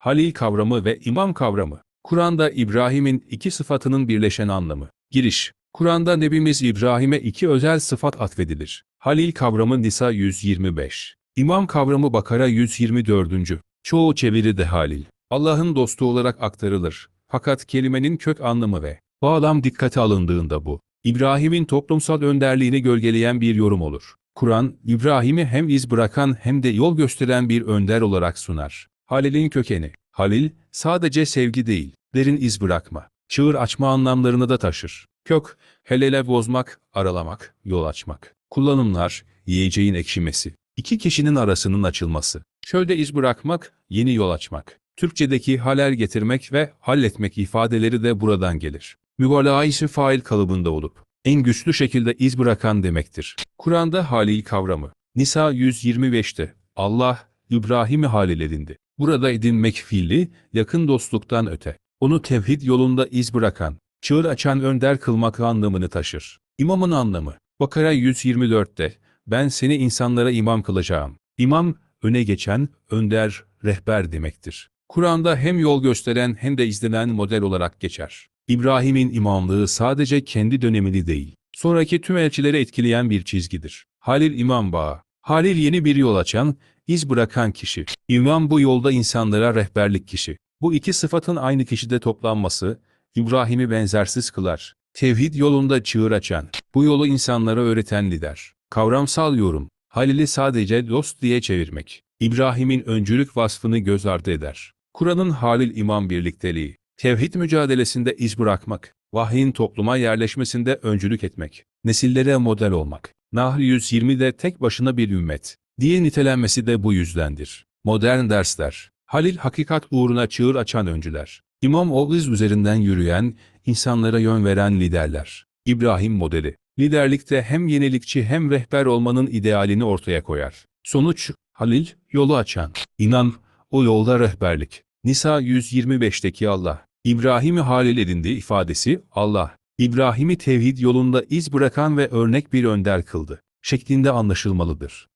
Halil kavramı ve imam kavramı. Kur'an'da İbrahim'in iki sıfatının birleşen anlamı. Giriş. Kur'an'da Nebimiz İbrahim'e iki özel sıfat atfedilir. Halil kavramı Nisa 125. İmam kavramı Bakara 124. Çoğu çeviride Halil. Allah'ın dostu olarak aktarılır. Fakat kelimenin kök anlamı ve bağlam dikkate alındığında bu, İbrahim'in toplumsal önderliğini gölgeleyen bir yorum olur. Kur'an, İbrahim'i hem iz bırakan hem de yol gösteren bir önder olarak sunar. Halil'in kökeni. Halil, sadece sevgi değil, derin iz bırakma, çığır açma anlamlarını da taşır. Kök, helele bozmak, aralamak, yol açmak. Kullanımlar, yiyeceğin ekşimesi, iki kişinin arasının açılması. Şöyle iz bırakmak, yeni yol açmak. Türkçedeki halel getirmek ve halletmek ifadeleri de buradan gelir. Mübalağa ise fail kalıbında olup, en güçlü şekilde iz bırakan demektir. Kur'an'da halil kavramı. Nisa 125'te Allah, İbrahim'i halil edindi. Burada edinmek fiili, yakın dostluktan öte. Onu tevhid yolunda iz bırakan, çığır açan önder kılmak anlamını taşır. İmamın anlamı. Bakara 124'te, ben seni insanlara imam kılacağım. İmam, öne geçen, önder, rehber demektir. Kur'an'da hem yol gösteren hem de izlenen model olarak geçer. İbrahim'in imamlığı sadece kendi dönemini değil, sonraki tüm elçileri etkileyen bir çizgidir. Halil İmam Bağı Halil yeni bir yol açan, iz bırakan kişi. İmam bu yolda insanlara rehberlik kişi. Bu iki sıfatın aynı kişide toplanması, İbrahim'i benzersiz kılar. Tevhid yolunda çığır açan, bu yolu insanlara öğreten lider. Kavramsal yorum, Halil'i sadece dost diye çevirmek. İbrahim'in öncülük vasfını göz ardı eder. Kur'an'ın Halil İmam birlikteliği, tevhid mücadelesinde iz bırakmak, vahyin topluma yerleşmesinde öncülük etmek, nesillere model olmak. Nahl 120'de tek başına bir ümmet diye nitelenmesi de bu yüzdendir. Modern dersler, Halil hakikat uğruna çığır açan öncüler. İmam o iz üzerinden yürüyen, insanlara yön veren liderler. İbrahim modeli, liderlikte hem yenilikçi hem rehber olmanın idealini ortaya koyar. Sonuç, Halil, yolu açan. İnan, o yolda rehberlik. Nisa 125'teki Allah, İbrahim'i halil edindi ifadesi Allah, İbrahim'i tevhid yolunda iz bırakan ve örnek bir önder kıldı şeklinde anlaşılmalıdır.